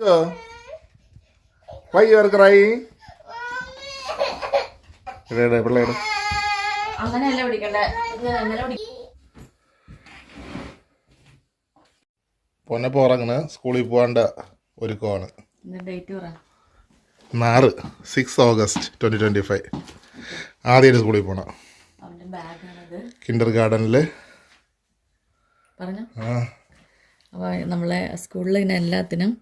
Are crying? ഇവിടെ പിള്ളേട് അങ്ങനെയല്ല പിടിക്കണ്ടേ. പൊന്നപ്പോ ഉറങ്ങണ് സ്കൂളിൽ പോകേണ്ട ഒരുക്കമാണ്. നാറ് six August twenty twenty five ആദ്യമായിട്ട് സ്കൂളിൽ പോണം. കിൻഡർ ഗാർഡനിൽ പറഞ്ഞു. അപ്പോൾ നമ്മളെ സ്കൂളിൽ ഇങ്ങനെ എല്ലാത്തിനും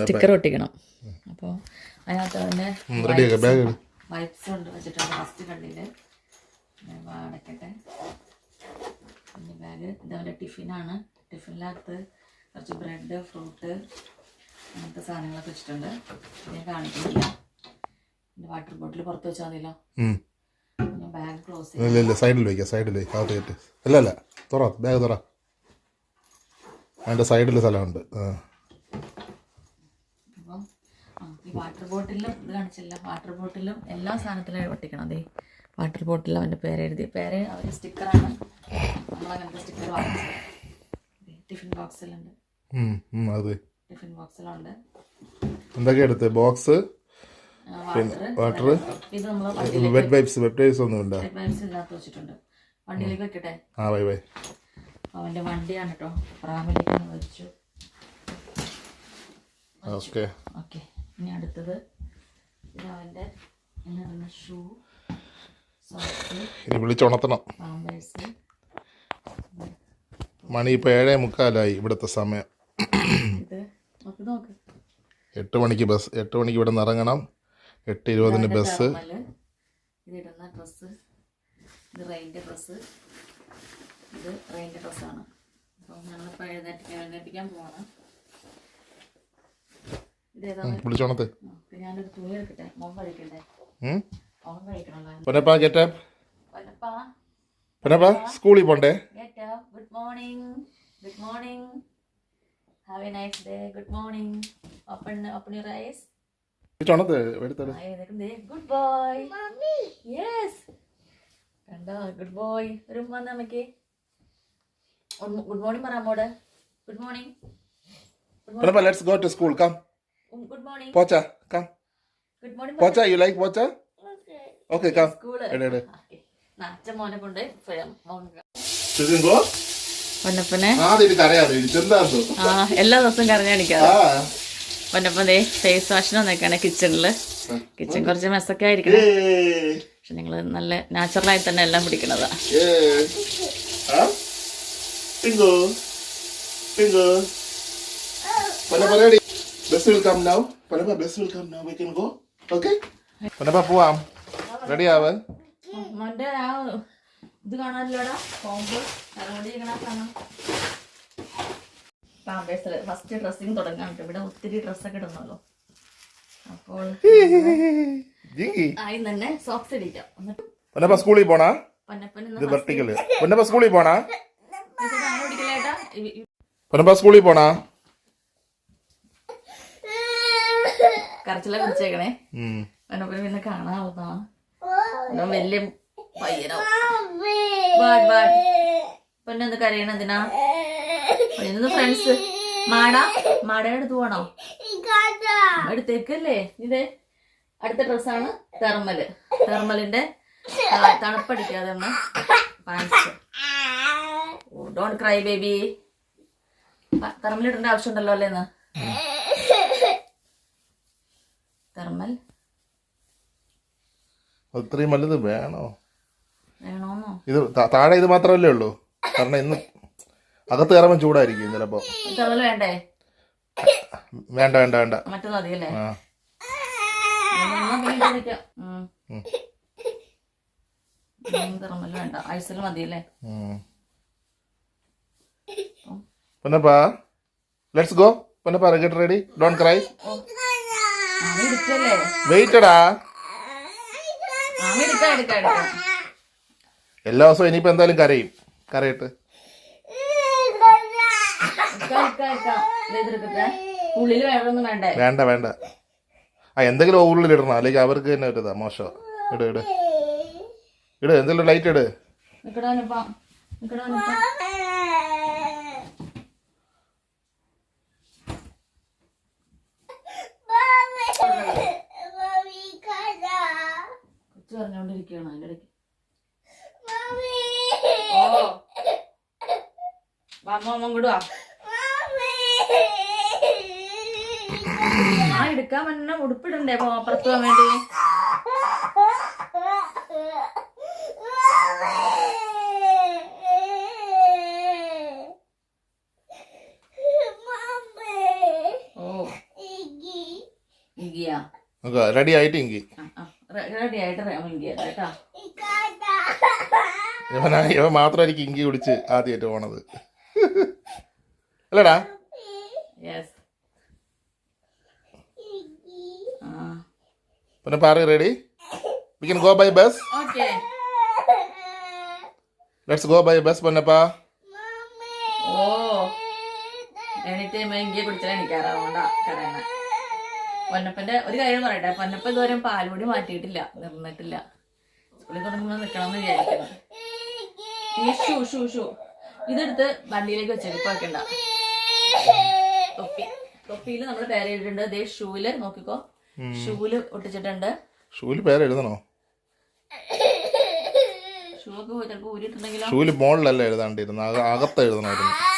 സ്റ്റിക്കർ ഒട്ടിക്കണം. അപ്പോൾ അതിനകത്ത് ബാഗ് വൈപ്സ് കൊണ്ട് വെച്ചിട്ടുണ്ട് ഫസ്റ്റ് കണ്ണിൽ അടയ്ക്കട്ടെ പിന്നെ ബാഗ് ഇതവന്റെ ടിഫിനാണ് ടിഫിനിനകത്ത് കുറച്ച് ബ്രെഡ് ഫ്രൂട്ട് അങ്ങനത്തെ സാധനങ്ങളൊക്കെ വെച്ചിട്ടുണ്ട്. ഞാൻ കാണിക്കുന്നില്ല. പിന്നെ വാട്ടർ ബോട്ടിൽ പുറത്ത് വെച്ചാൽ മതിയല്ലോ. ബാഗ് ക്ലോസ് സൈഡിൽ വയ്ക്കാം സൈഡിൽ അകത്ത് കയറ്റ് അല്ല അല്ല തുറ ബാഗ് തുറ. അതിന്റെ സൈഡിൽ സ്ഥലമുണ്ട്. വാട്ടർ ബോട്ടിലും ഇത് കാണിച്ചില്ല വാട്ടർ ബോട്ടിലും എല്ലാ സാധനത്തിലും ഒട്ടിക്കണം. അതെ വാട്ടർ ബോട്ടിലും അവന്റെ പേര് എഴുതി. പേര് അവർ സ്റ്റിക്കറാണ് നമ്മളങ്ങനത്തെ സ്റ്റിക്കർ വാങ്ങിച്ചത്. ടിഫിൻ ബോക്സിലുണ്ട് ഉം, ടിഫിൻ ബോക്സിലുണ്ട് എന്തൊക്കെ എടുത്ത്? Box? Water water wet wipes wet wipes ഒന്നും ഇല്ല. വൈബ്സ് ഇല്ലാത്ത വെച്ചിട്ടുണ്ട്. വണ്ടിയിലേക്ക് വെക്കട്ടെ? ആ ബൈ ബൈ അവന്റെ വണ്ടിയാണ് കേട്ടോ റാമിലേക്ക് വെച്ചു ഓക്കെ. ഓക്കെ. ഇനി അടുത്തത് അവന്റെ എന്നാ ഷൂ. ഇനി വിളിച്ചുണർത്തണം മണി ഇപ്പൊ ഏഴേ മുക്കാലായി ഇവിടുത്തെ സമയം. എട്ട് മണിക്ക് ബസ് എട്ട് മണിക്ക് ഇവിടെ നിന്ന് ഇറങ്ങണം. എട്ട് ഇരുപതിന് ബസ്. thermal. ഇത് ഇടുന്ന ഡ്രസ്സ്. ഇത് റെയിന്റെ ഡ്രസ്സ്. ഇത് റെയിന്റെ ഡ്രസ്സാണ് അപ്പോൾ ഞങ്ങളിപ്പോൾ എഴുന്നേറ്റ് എഴുന്നേറ്റിക്കാൻ പോവാണ്. വിളിച്ചോണത്ത്. ഞാനൊരു തുണി എടുക്കട്ടെ. മോൻ കഴിക്കണ്ടേ? മോൻ കഴിക്കണല്ലോ. പൊന്നപ്പ ഗെറ്റപ്പ് വല്ലപ്പാ പൊന്നപ്പ. സ്കൂളിൽ പോണ്ടേ? Good morning good morning have a nice day good morning open open your eyes. വിളിച്ചോണത്ത് എടുത്തത് ഗുഡ്. Good boy. കണ്ടോ? ഗുഡ് ബോയ് ഒരു വന്ന് ഗുഡ് മോർണിംഗ് പറ അമ്മോട്. Good morning Ponnappa let's go to school come good morning Pocha come good morning Pocha you like Pocha? Okay come school എടേ, എടെ അച്ഛൻ മോനെ കൊണ്ട് ശരിങ്കോ പൊന്നപ്പനെ. ആദ്യം കരയാതെ എന്താ ആ എല്ലാ ദിവസവും കരഞ്ഞടിക്കാറ് ആ. പൊന്നപ്പൻ ദേ ഫേസ് വാഷിന് വന്നേക്കാണ് കിച്ചണിൽ കിച്ചൺ കുറച്ച് മെസ്സൊക്കെ ആയിരിക്കണം. ഏയ്. പക്ഷെ നിങ്ങൾ നല്ല നാച്ചുറലായി തന്നെ എല്ലാം പിടിക്കണതാ. ആ? Pinku Pinku Ponnappa ready bus will come now Ponnappa bus will come now we can go okay Ponnappa പോവാം റെഡി ആവ് മോന്റെ ആ ഇത് കാണാനില്ലടാ. കാണാം. പാമ്പേഴ്സിൽ ഫസ്റ്റ് ഡ്രസ്സിങ് തുടങ്ങാൻ കേട്ടോ. ഇവിടെ ഒത്തിരി ഡ്രസ്സൊക്കെ ഇടുന്നല്ലോ. അപ്പോൾ ആയി തന്നെ സോക്സ് ഇടിക്കാം. എന്നിട്ട് പൊന്നപ്പ സ്കൂളിൽ പോണാ? പൊന്നപ്പൻ ഇത് വെർട്ടിക്കൽ പൊന്നപ്പ സ്കൂളിൽ പോണാ? സ്കൂളിൽ പോണാ? കരച്ചില കുടിച്ചേക്കണേ ഉം. പൊന്നപ്പന് പിന്നെ കാണാവുന്നതാണ് അവൻ വലിയ പയ്യനോ. ബാഡ് ബാഡ് പൊന്നെന്ത് കരയണ എന്തിനാ? പൊന്നു ഫ്രണ്ട്സ് മാട മാടയുടെ അടുത്ത് പോണോ? അടുത്തേക്കല്ലേ? ഇതേ അടുത്ത ഡ്രസ്സാണ് തെർമൽ തെർമലിന്റെ തണുപ്പടിക്കാതെ pants don't cry baby thermal ഇടേണ്ട ആവശ്യമുണ്ടല്ലോ അല്ലേ ഇന്ന് തെർമൽ അത്രയും വലുത് വേണോ? വേണോന്നോ? ഇത് താഴെ ഇത് മാത്രമല്ലേ ഉള്ളൂ. കാരണം ഇന്ന് അകത്ത് കയറുമ്പോൾ ചൂടായിരിക്കും ചിലപ്പോ തെർമൽ വേണ്ടേ? വേണ്ട വേണ്ട വേണ്ട. മറ്റൊന്നും. ഉം, തെർമൽ വേണ്ട. ഐസിൽ മതിയല്ലേ. Ponnappa let's go Ponnappa get ready don't cry വെയിറ്റടാ എല്ലാ ദിവസവും ഇനിയിപ്പോ എന്തായാലും കരയും. കരയിട്ട്. വേണ്ടേ? വേണ്ട ആ എന്തെങ്കിലും ഉള്ളിൽ ഇടണം. അല്ലെങ്കിൽ അവർക്ക് തന്നെ ഒരു മോശം. ഇട് ഇട്. ഇട് എന്തെങ്കിലും ലൈറ്റ് ഇട്. നിക്കടാനിപ്പാ നിക്കടാനിപ്പാ ഇരിക്കണം അതിന്റെ ഇടയ്ക്ക്. ഓ അമ്മ വാ. ആ എടുക്കാൻ പറ്റുന്ന ഉടുപ്പിടണ്ടേ പോപ്പുറത്ത് പോകാൻ വേണ്ടി? ഓ. ഇങ്കിയാ റെഡി ആയിട്ട് ഇങ്കി റെഡി ആയിട്ട് കേട്ടോ ഇവനാ ഇവൻ മാത്രമായിരിക്കും ഇങ്കി കുടിച്ച് ആദ്യമായിട്ട് പോണത്. അല്ലടാ. യെസ് പിന്നെ പാറ ready we can go by bus okay let's go by bus Ponnappa. ഓ എണീറ്റ് ഇങ്കിയെ കുടിച്ചാൽ എനിക്കാറാവണ്ട കരയണ പൊന്നപ്പന്റെ ഒരു കാര്യം പറയട്ടെ. പൊന്നപ്പ ഇതുവരെ പാലുപൊടി മാറ്റിയിട്ടില്ല നിർന്നിട്ടില്ല. സ്കൂളിൽ തുടങ്ങുമ്പോൾ നിൽക്കണം എന്ന് വിചാരിക്കുന്നു. ഈ ഷൂ ഷൂ ഷൂ. ഇതെടുത്ത് വണ്ടിയിലേക്ക് വെച്ചേക്ക് ഇപ്പൊ വെക്കണ്ട. തൊപ്പി. തൊപ്പിയിൽ നമ്മൾ പേര് എഴുതിയിട്ടുണ്ട്. അതേ ഷൂൽ നോക്കിക്കോ. ഷൂൽ ഒട്ടിച്ചിട്ടുണ്ട്. ഷൂൽ പേര് എഴുതണോ? ഷൂ ഒക്കെ ചിലപ്പോൾ ഊരിയിട്ടുണ്ടെങ്കിലോ? ഷൂൽ മോളിലല്ല എഴുതാണ്ടിരുന്നു അക- അകത്ത് എഴുതണമായിരുന്നു.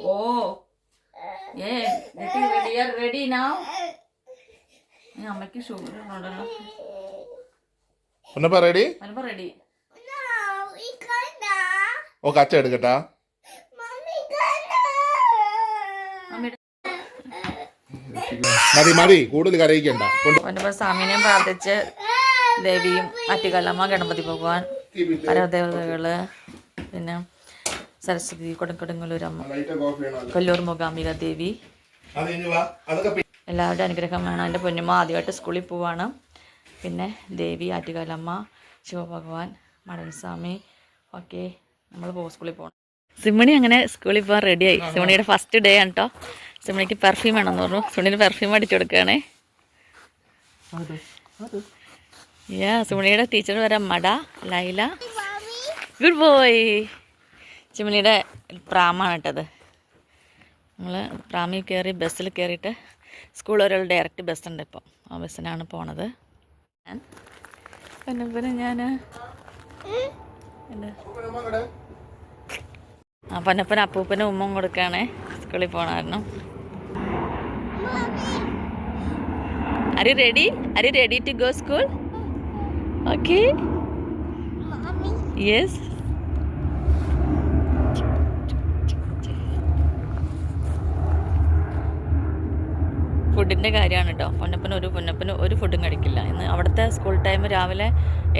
ഓ ഏ റെഡി റെഡി നൗ അമ്മയ്ക്ക് ഷുഗർ ഉണ്ടല്ലോ റെഡി റെഡി ഓ കച്ച എടുക്കട്ടാ. മതി മതി കൂടുതൽ കരയിക്കണ്ട. സ്വാമിനെയും പ്രാർത്ഥിച്ച് ദേവിയും ആറ്റുകാലമ്മ ഗണപതി ഭഗവാൻ പരദേവതകൾ പിന്നെ സരസ്വതി ചെയ്യണമല്ലോ കൊല്ലൂർ മൂകാംബിക ദേവി. എല്ലാവരുടെ അനുഗ്രഹം വേണം. എന്റെ പൊന്നുമ്മ ആദ്യമായിട്ട് സ്കൂളിൽ പോവാണ്. പിന്നെ ദേവി ആറ്റുകാലമ്മ ശിവഭഗവാൻ മടൻസ്വാമി ഓക്കെ നമ്മൾ പോകും സ്കൂളിൽ പോകണം സിമണി അങ്ങനെ സ്കൂളിൽ പോകാൻ റെഡിയായി സിമണിയുടെ ഫസ്റ്റ് ഡേ ആണ് കേട്ടോ സിമണിക്ക് പെർഫ്യൂം വേണമെന്ന് പറഞ്ഞു. സിമണിന് പെർഫ്യൂം അടിച്ചു കൊടുക്കുകയാണേ. യാ സിമണിയുടെ ടീച്ചർ വരാം. മട ലൈല. ഗുഡ് ബോയ് ചിമണിയുടെ പ്രാമാണ് കേട്ടത് നമ്മൾ പ്രാമിൽ കയറി ബസ്സിൽ കയറിയിട്ട് സ്കൂൾ ഒരാൾ ഡയറക്റ്റ് ബസ്സുണ്ട് ഇപ്പോൾ ആ ബസ്സിനാണ് പോണത്. ഞാൻ പിന്നെ പിന്നെ ഞാൻ ആ പന്നപ്പന അപ്പൂപ്പന് ഉമ്മം കൊടുക്കുകയാണേ സ്കൂളിൽ പോണ അരി റെഡി അരി ready to go school okay yes ഫുഡിന്റെ കാര്യമാണ് കേട്ടോ പൊന്നപ്പന് ഒരു പൊന്നപ്പന് ഒരു ഫുഡും കഴിക്കില്ല. ഇന്ന് അവിടുത്തെ സ്കൂൾ ടൈം രാവിലെ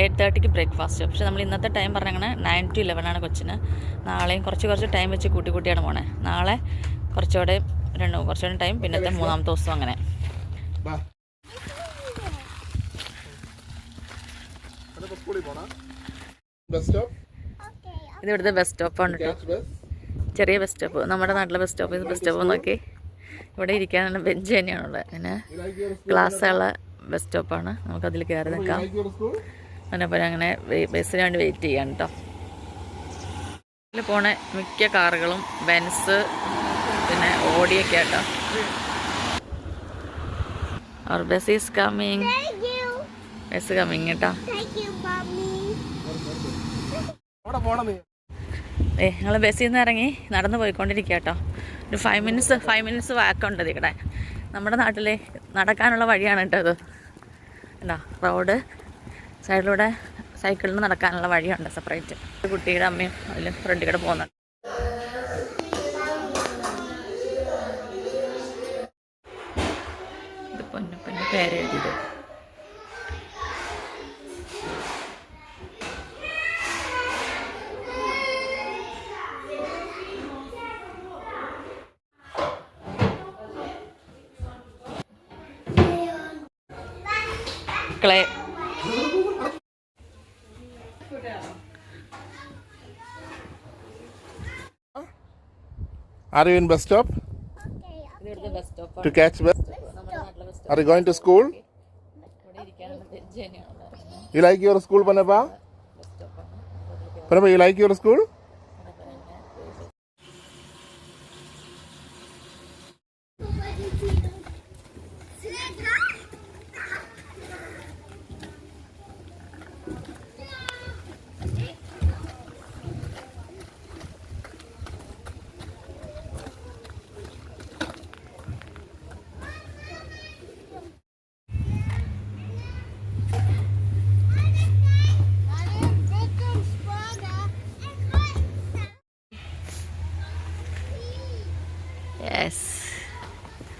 എയ്റ്റ് തേർട്ടിക്ക് ബ്രേക്ക്ഫാസ്റ്റ് പക്ഷേ നമ്മൾ ഇന്നത്തെ ടൈം പറഞ്ഞങ്ങനെ നയൻ ടു ഇലവൻ ആണ് കൊച്ചിന്. നാളെയും കുറച്ച് കുറച്ച് ടൈം വെച്ച് കൂട്ടി കൂട്ടിയാണ് പോണേ. നാളെ കുറച്ചുകൂടെ രണ്ട് കുറച്ചുകൂടെ ടൈം പിന്നത്തെ മൂന്നാമത്തെ ദിവസം അങ്ങനെ. ഇത് ഇവിടുത്തെ ബസ് സ്റ്റോപ്പാണ് കേട്ടോ ചെറിയ ബസ് സ്റ്റോപ്പ് നമ്മുടെ നാട്ടിലെ ബസ് സ്റ്റോപ്പ് ബസ് സ്റ്റോപ്പ് നോക്കി. ഇവിടെ ഇരിക്കാനുള്ള ബെഞ്ച് തന്നെയാണുള്ളത്. like ഗ്ലാസ്സുള്ള ബസ് സ്റ്റോപ്പാണ്. നമുക്കതിൽ കയറി നിൽക്കാം. അങ്ങനെ പോലെ അങ്ങനെ ബസ്സിന് വേണ്ടി വെയിറ്റ് ചെയ്യാൻ കേട്ടോ ഇതിൽ പോണ മിക്ക കാറുകളും ബെൻസ് പിന്നെ ഓടിയൊക്കെ കേട്ടോ അവർ bus is coming bus coming കേട്ടോ അവിടെ പോണം നീ. ഏ ഞങ്ങൾ ബസ്സിൽ നിന്ന് ഇറങ്ങി നടന്നു പോയിക്കൊണ്ടിരിക്കുക കേട്ടോ ഒരു ഫൈവ് മിനിറ്റ്സ് ഫൈവ് മിനിറ്റ്സ് വാക്കുണ്ടത് ഇവിടെ. നമ്മുടെ നാട്ടിൽ നടക്കാനുള്ള വഴിയാണ് കേട്ടോ ഇത്. എന്താ റോഡ് സൈഡിലൂടെ സൈക്കിളിന് നടക്കാനുള്ള വഴിയുണ്ട് സെപ്പറേറ്റ് കുട്ടിയുടെ അമ്മയും അതിൽ ഫ്രണ്ടിൽ കൂടെ പോകുന്നുണ്ട്. ഇത് പൊന്നപ്പന്റെ പേര് എഴുതിയത് clay Are you in bus stop bus സ്റ്റോപ്പാണ് to catch bus? Are you going to school? You like your school, Panapa? Panapa, you like your school? Yes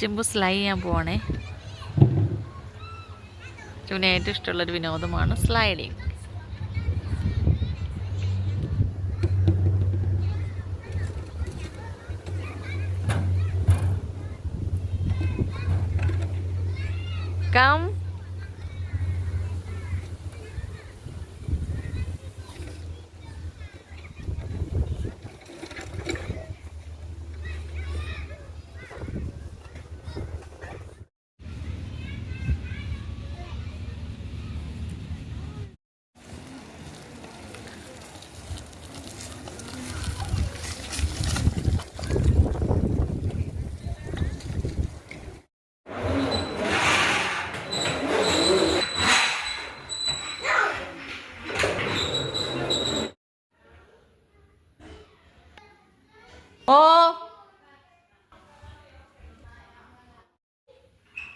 Chimbu sly ചെയ്യാൻ പോവാണേ. ചുവിന് ഏറ്റവും ഇഷ്ടമുള്ളൊരു വിനോദമാണ് സ്ലൈഡിങ് കം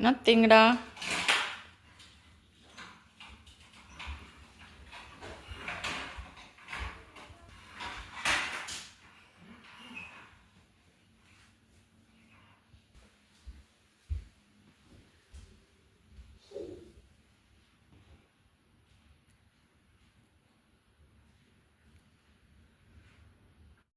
Nothing da.